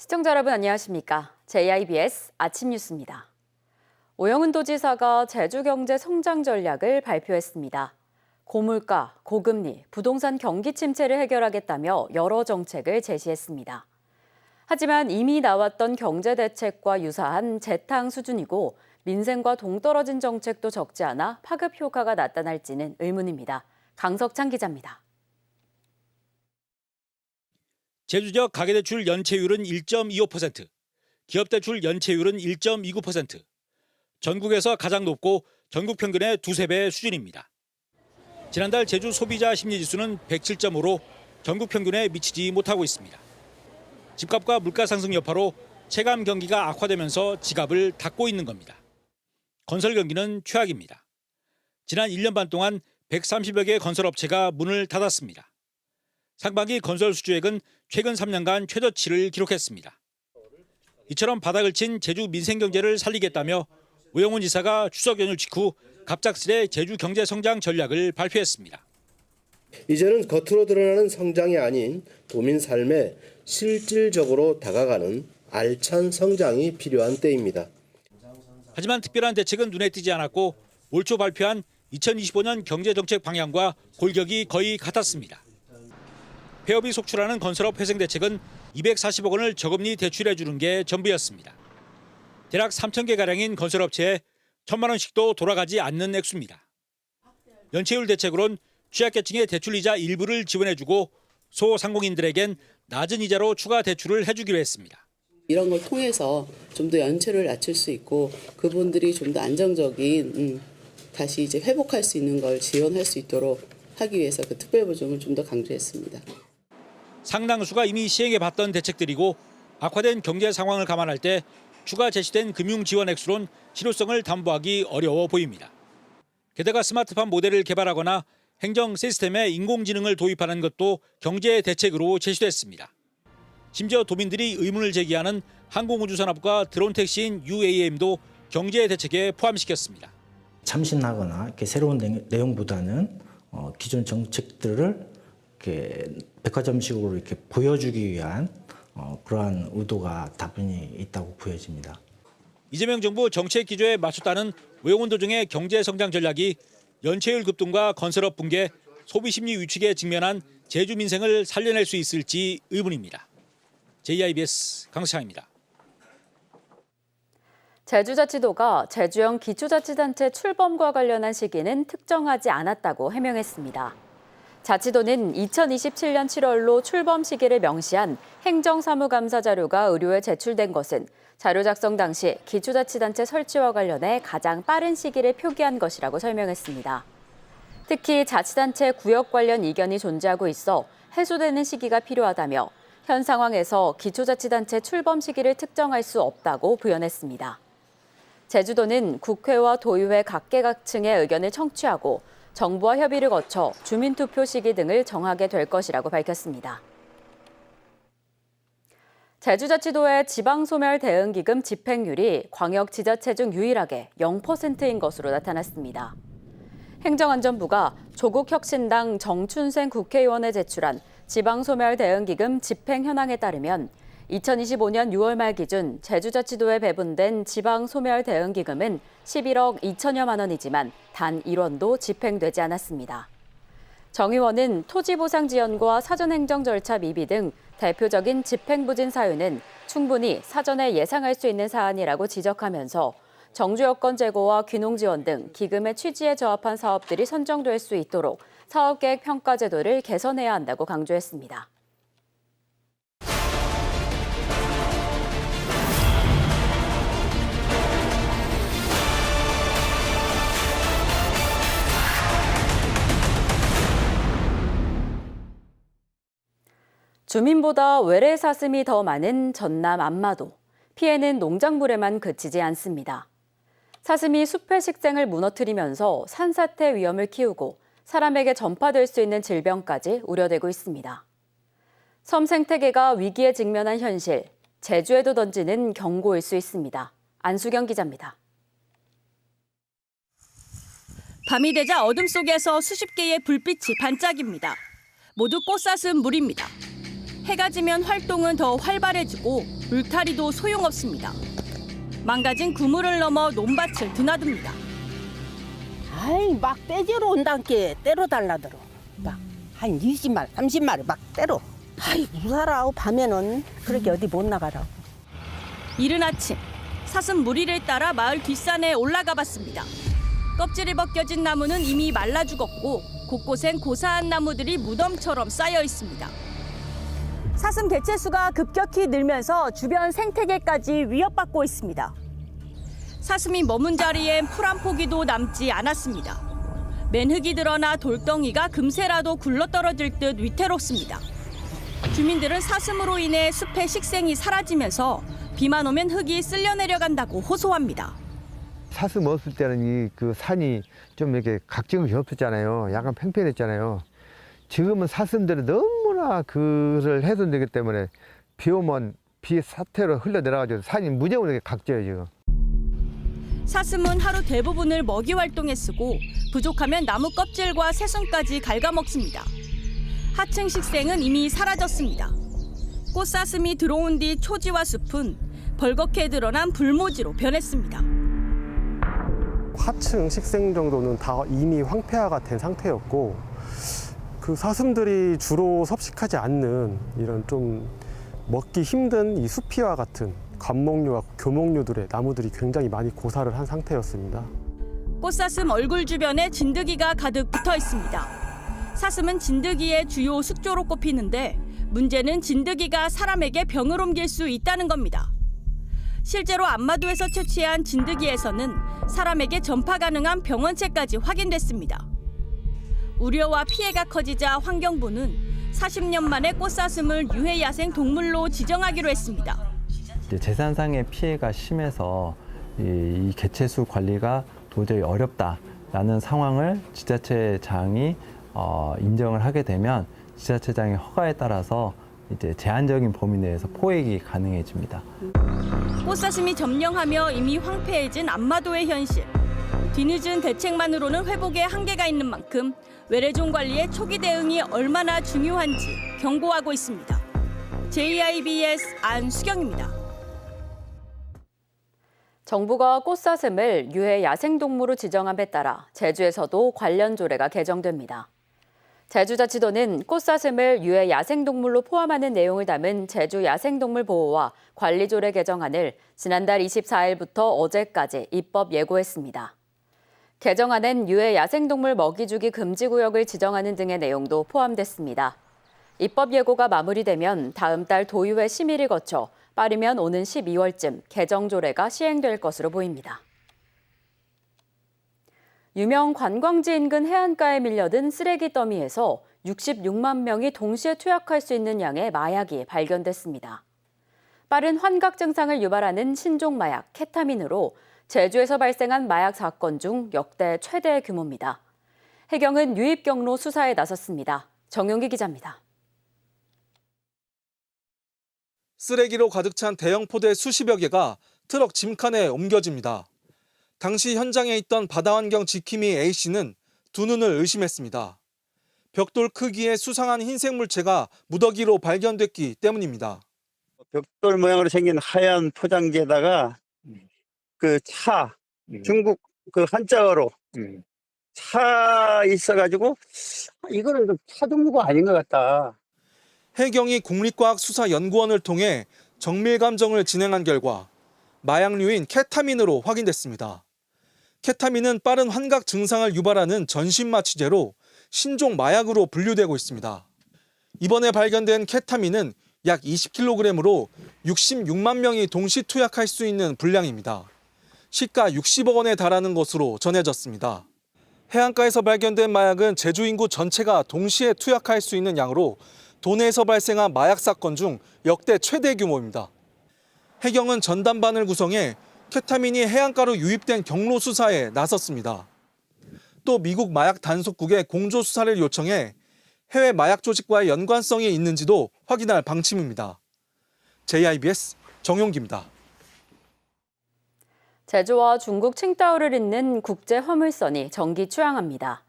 시청자 여러분 안녕하십니까? JIBS 아침 뉴스입니다. 오영훈 도지사가 제주 경제 성장 전략을 발표했습니다. 고물가, 고금리, 부동산 경기 침체를 해결하겠다며 여러 정책을 제시했습니다. 하지만 이미 나왔던 경제 대책과 유사한 재탕 수준이고 민생과 동떨어진 정책도 적지 않아 파급 효과가 나타날지는 의문입니다. 강석찬 기자입니다. 제주 지역 가계대출 연체율은 1.25%, 기업대출 연체율은 1.29%, 전국에서 가장 높고 전국 평균의 두세 배 수준입니다. 지난달 제주 소비자 심리지수는 107.5로 전국 평균에 미치지 못하고 있습니다. 집값과 물가 상승 여파로 체감 경기가 악화되면서 지갑을 닫고 있는 겁니다. 건설 경기는 최악입니다. 지난 1년 반 동안 130여 개 건설업체가 문을 닫았습니다. 상반기 건설 수주액은 최근 3년간 최저치를 기록했습니다. 이처럼 바닥을 친 제주 민생 경제를 살리겠다며 우영훈 지사가 추석 연휴 직후 갑작스레 제주 경제 성장 전략을 발표했습니다. 이제는 겉으로 드러나는 성장이 아닌 도민 삶에 실질적으로 다가가는 알찬 성장이 필요한 때입니다. 하지만 특별한 대책은 눈에 띄지 않았고 올 초 발표한 2025년 경제정책 방향과 골격이 거의 같았습니다. 폐업이 속출하는 건설업 회생 대책은 240억 원을 저금리 대출해 주는 게 전부였습니다. 대략 3천 개 가량인 건설업체에 천만 원씩도 돌아가지 않는 액수입니다. 연체율 대책으론 취약계층의 대출 이자 일부를 지원해 주고 소상공인들에겐 낮은 이자로 추가 대출을 해 주기로 했습니다. 이런 걸 통해서 좀 더 연체를 낮출 수 있고 그분들이 좀 더 안정적인 음, 다시 이제 회복할 수 있는 걸 지원할 수 있도록 하기 위해서 그 특별보증을 좀 더 강조했습니다. 상당수가 이미 시행해 봤던 대책들이고 악화된 경제 상황을 감안할 때 추가 제시된 금융 지원 액수론 실효성을 담보하기 어려워 보입니다. 게다가 스마트팜 모델을 개발하거나 행정 시스템에 인공지능을 도입하는 것도 경제 대책으로 제시됐습니다. 심지어 도민들이 의문을 제기하는 항공우주산업과 드론 택시인 UAM도 경제 대책에 포함시켰습니다. 참신하거나 이렇게 새로운 내- 내용보다는 어, 기존 정책들을 이렇게 백화점식으로 이렇게 보여주기 위한 어, 그러한 의도가 다분히 있다고 보여집니다. 이재명 정부 정책 기조에 맞췄다는 외용운 도정의 경제 성장 전략이 연체율 급등과 건설업 붕괴, 소비 심리 위축에 직면한 제주 민생을 살려낼 수 있을지 의문입니다. JIBS 강수창입니다. 제주자치도가 제주형 기초자치단체 출범과 관련한 시기는 특정하지 않았다고 해명했습니다. 자치도는 2027년 7월로 출범 시기를 명시한 행정사무감사 자료가 의료에 제출된 것은 자료 작성 당시 기초자치단체 설치와 관련해 가장 빠른 시기를 표기한 것이라고 설명했습니다. 특히 자치단체 구역 관련 이견이 존재하고 있어 해소되는 시기가 필요하다며 현 상황에서 기초자치단체 출범 시기를 특정할 수 없다고 부연했습니다. 제주도는 국회와 도의회 각계각층의 의견을 청취하고 정부와 협의를 거쳐 주민투표 시기 등을 정하게 될 것이라고 밝혔습니다. 제주자치도의 지방소멸 대응기금 집행률이 광역지자체 중 유일하게 0%인 것으로 나타났습니다. 행정안전부가 조국혁신당 정춘생 국회의원에 제출한 지방소멸 대응기금 집행 현황에 따르면 2025년 6월 말 기준 제주자치도에 배분된 지방 소멸 대응 기금은 11억 2천여만 원이지만 단 1원도 집행되지 않았습니다. 정 의원은 토지 보상 지연과 사전 행정 절차 미비 등 대표적인 집행 부진 사유는 충분히 사전에 예상할 수 있는 사안이라고 지적하면서 정주 여건 제고와 귀농 지원 등 기금의 취지에 저합한 사업들이 선정될 수 있도록 사업계획 평가 제도를 개선해야 한다고 강조했습니다. 주민보다 외래 사슴이 더 많은 전남 안마도. 피해는 농작물에만 그치지 않습니다. 사슴이 숲의 식생을 무너뜨리면서 산사태 위험을 키우고 사람에게 전파될 수 있는 질병까지 우려되고 있습니다. 섬 생태계가 위기에 직면한 현실, 제주에도 던지는 경고일 수 있습니다. 안수경 기자입니다. 밤이 되자 어둠 속에서 수십 개의 불빛이 반짝입니다. 모두 꽃사슴 물입니다. 해가 지면 활동은 더 활발해지고 울타리도 소용없습니다. 망가진 그물을 넘어 논밭을 드나듭니다. 아이 막 떼지러 온단께 때려 달라들어 막한 20마리 30마리 막 때려 아이 무사라고 밤에는 그렇게 어디 못 나가라 이른 아침 사슴 무리를 따라 마을 뒷산에 올라가 봤습니다. 껍질이 벗겨진 나무는 이미 말라 죽었고 곳곳엔 고사한 나무들이 무덤처럼 쌓여 있습니다. 사슴 개체수가 급격히 늘면서 주변 생태계까지 위협받고 있습니다. 사슴이 머문 자리엔 풀 한 포기도 남지 않았습니다. 맨흙이 드러나 돌덩이가 금세라도 굴러떨어질 듯 위태롭습니다. 주민들은 사슴으로 인해 숲의 식생이 사라지면서 비만 오면 흙이 쓸려 내려간다고 호소합니다. 사슴 없을 때는 이 그 산이 좀 이렇게 각질이 없었잖아요. 약간 팽팽했잖아요. 지금은 사슴들이 너무 나 그를 해소되기 때문에 비 오면 비 사태로 흘러 내려가지고 산이 무지하게 각져요 지금. 사슴은 하루 대부분을 먹이 활동에 쓰고 부족하면 나무 껍질과 새순까지 갉아먹습니다. 하층 식생은 이미 사라졌습니다. 꽃사슴이 들어온 뒤 초지와 숲은 벌겋게 드러난 불모지로 변했습니다. 하층 식생 정도는 다 이미 황폐화가 된 상태였고 그 사슴들이 주로 섭식하지 않는 이런 좀 먹기 힘든 이 수피와 같은 관목류와 교목류들의 나무들이 굉장히 많이 고사를 한 상태였습니다. 꽃사슴 얼굴 주변에 진드기가 가득 붙어 있습니다. 사슴은 진드기의 주요 숙조로 꼽히는데 문제는 진드기가 사람에게 병을 옮길 수 있다는 겁니다. 실제로 안마도에서 채취한 진드기에서는 사람에게 전파 가능한 병원체까지 확인됐습니다. 우려와 피해가 커지자 환경부는 40년 만에 꽃사슴을 유해 야생 동물로 지정하기로 했습니다. 재산상의 피해가 심해서 이, 이 개체수 관리가 도저히 어렵다라는 상황을 지자체장이 어, 인정을 하게 되면 지자체장의 허가에 따라서 이제 제한적인 범위 내에서 포획이 가능해집니다. 꽃사슴이 점령하며 이미 황폐해진 안마도의 현실. 뒤늦은 대책만으로는 회복에 한계가 있는 만큼 외래종 관리의 초기 대응이 얼마나 중요한지 경고하고 있습니다. JIBS 안수경입니다. 정부가 꽃사슴을 유해 야생동물로 지정함에 따라 제주에서도 관련 조례가 개정됩니다. 제주자치도는 꽃사슴을 유해 야생동물로 포함하는 내용을 담은 제주 야생동물 보호와 관리 조례 개정안을 지난달 24일부터 어제까지 입법 예고했습니다. 개정안엔 유해 야생동물 먹이주기 금지 구역을 지정하는 등의 내용도 포함됐습니다. 입법 예고가 마무리되면 다음 달 도의회 심의를 거쳐 빠르면 오는 12월쯤 개정 조례가 시행될 것으로 보입니다. 유명 관광지 인근 해안가에 밀려든 쓰레기 더미에서 66만 명이 동시에 투약할 수 있는 양의 마약이 발견됐습니다. 빠른 환각 증상을 유발하는 신종 마약 케타민으로 제주에서 발생한 마약 사건 중 역대 최대 규모입니다. 해경은 유입 경로 수사에 나섰습니다. 정용기 기자입니다. 쓰레기로 가득 찬 대형 포대 수십여 개가 트럭 짐칸에 옮겨집니다. 당시 현장에 있던 바다환경 지킴이 A씨는 두 눈을 의심했습니다. 벽돌 크기의 수상한 흰색 물체가 무더기로 발견됐기 때문입니다. 벽돌 모양으로 생긴 하얀 포장지에다가 그 차, 중국 그 한자어로 차 있어가지고 이거는 좀 차 종류가 아닌 것 같다. 해경이 국립과학수사연구원을 통해 정밀 감정을 진행한 결과 마약류인 케타민으로 확인됐습니다. 케타민은 빠른 환각 증상을 유발하는 전신 마취제로 신종 마약으로 분류되고 있습니다. 이번에 발견된 케타민은 약 20kg으로 66만 명이 동시 투약할 수 있는 분량입니다. 시가 60억 원에 달하는 것으로 전해졌습니다. 해안가에서 발견된 마약은 제주 인구 전체가 동시에 투약할 수 있는 양으로 도내에서 발생한 마약 사건 중 역대 최대 규모입니다. 해경은 전담반을 구성해 케타민이 해안가로 유입된 경로 수사에 나섰습니다. 또 미국 마약 단속국에 공조 수사를 요청해 해외 마약 조직과의 연관성이 있는지도 확인할 방침입니다. JIBS 정용기입니다. 제주와 중국 칭다오를 잇는 국제 화물선이 정기 출항합니다.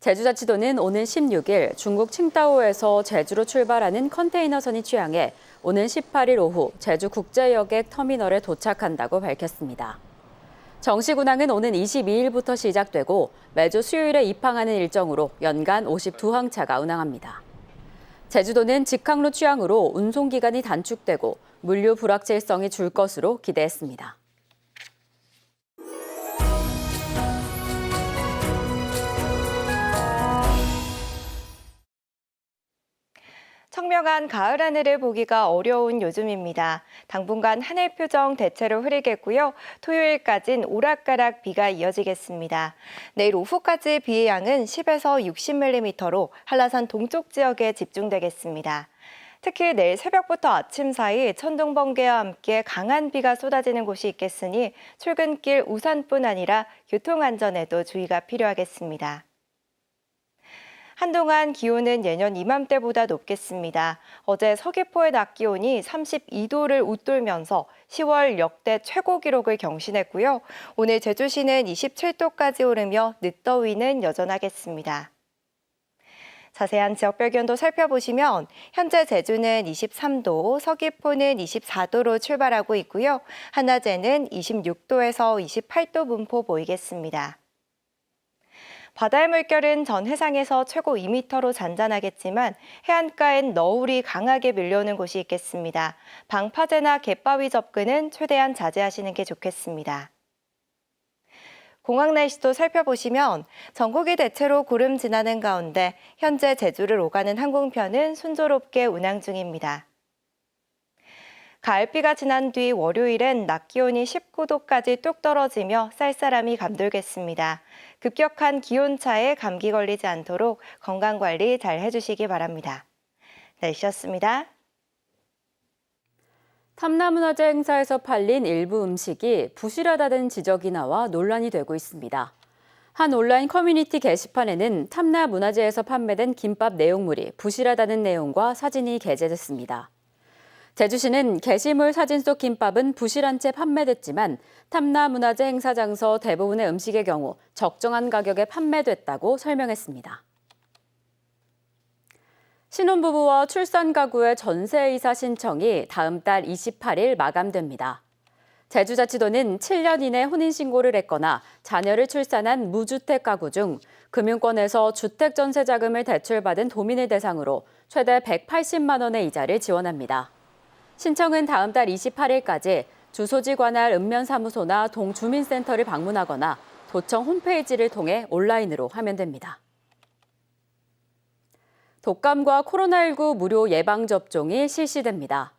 제주자치도는 오는 16일 중국 칭다오에서 제주로 출발하는 컨테이너선이 취항해 오는 18일 오후 제주 국제여객 터미널에 도착한다고 밝혔습니다. 정식 운항은 오는 22일부터 시작되고 매주 수요일에 입항하는 일정으로 연간 52항차가 운항합니다. 제주도는 직항로 취항으로 운송 기간이 단축되고 물류 불확실성이 줄 것으로 기대했습니다. 청명한 가을 하늘을 보기가 어려운 요즘입니다. 당분간 하늘 표정 대체로 흐리겠고요. 토요일까진 오락가락 비가 이어지겠습니다. 내일 오후까지 비의 양은 10에서 60mm로 한라산 동쪽 지역에 집중되겠습니다. 특히 내일 새벽부터 아침 사이 천둥 번개와 함께 강한 비가 쏟아지는 곳이 있겠으니 출근길 우산뿐 아니라 교통 안전에도 주의가 필요하겠습니다. 한동안 기온은 예년 이맘때보다 높겠습니다. 어제 서귀포의 낮 기온이 32도를 웃돌면서 10월 역대 최고 기록을 경신했고요. 오늘 제주시는 27도까지 오르며 늦더위는 여전하겠습니다. 자세한 지역별 기온도 살펴보시면 현재 제주는 23도, 서귀포는 24도로 출발하고 있고요. 한낮에는 26도에서 28도 분포 보이겠습니다. 바다의 물결은 전 해상에서 최고 2m로 잔잔하겠지만 해안가엔 너울이 강하게 밀려오는 곳이 있겠습니다. 방파제나 갯바위 접근은 최대한 자제하시는 게 좋겠습니다. 공항 날씨도 살펴보시면 전국이 대체로 구름 지나는 가운데 현재 제주를 오가는 항공편은 순조롭게 운항 중입니다. 가을비가 지난 뒤 월요일엔 낮 기온이 19도까지 뚝 떨어지며 쌀쌀함이 감돌겠습니다. 급격한 기온차에 감기 걸리지 않도록 건강관리 잘 해주시기 바랍니다. 날씨였습니다. 탐나문화재 행사에서 팔린 일부 음식이 부실하다는 지적이 나와 논란이 되고 있습니다. 한 온라인 커뮤니티 게시판에는 탐나문화재에서 판매된 김밥 내용물이 부실하다는 내용과 사진이 게재됐습니다. 제주시는 게시물 사진 속 김밥은 부실한 채 판매됐지만 탐나문화재 행사 장소 대부분의 음식의 경우 적정한 가격에 판매됐다고 설명했습니다. 신혼부부와 출산 가구의 전세 이사 신청이 다음 달 28일 마감됩니다. 제주자치도는 7년 이내 혼인신고를 했거나 자녀를 출산한 무주택 가구 중 금융권에서 주택 전세 자금을 대출받은 도민을 대상으로 최대 180만 원의 이자를 지원합니다. 신청은 다음 달 28일까지 주소지 관할 읍면사무소나 동주민센터를 방문하거나 도청 홈페이지를 통해 온라인으로 하면 됩니다. 독감과 코로나19 무료 예방접종이 실시됩니다.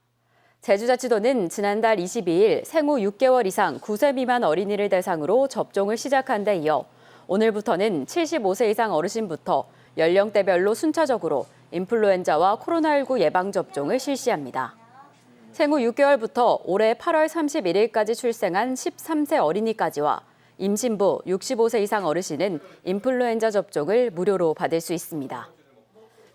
제주자치도는 지난달 22일 생후 6개월 이상 9세 미만 어린이를 대상으로 접종을 시작한 데 이어 오늘부터는 75세 이상 어르신부터 연령대별로 순차적으로 인플루엔자와 코로나19 예방접종을 실시합니다. 생후 6개월부터 올해 8월 31일까지 출생한 13세 어린이까지와 임신부 65세 이상 어르신은 인플루엔자 접종을 무료로 받을 수 있습니다.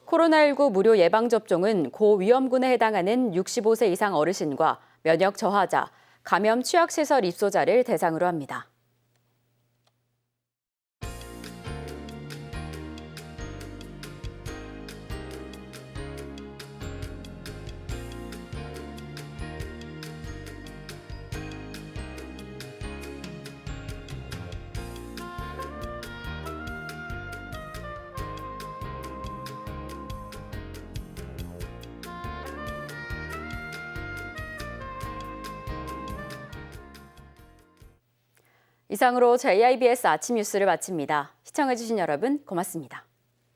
코로나19 무료 예방접종은 고위험군에 해당하는 65세 이상 어르신과 면역 저하자, 감염 취약시설 입소자를 대상으로 합니다. 이상으로 JIBS 아침 뉴스를 마칩니다. 시청해주신 여러분 고맙습니다.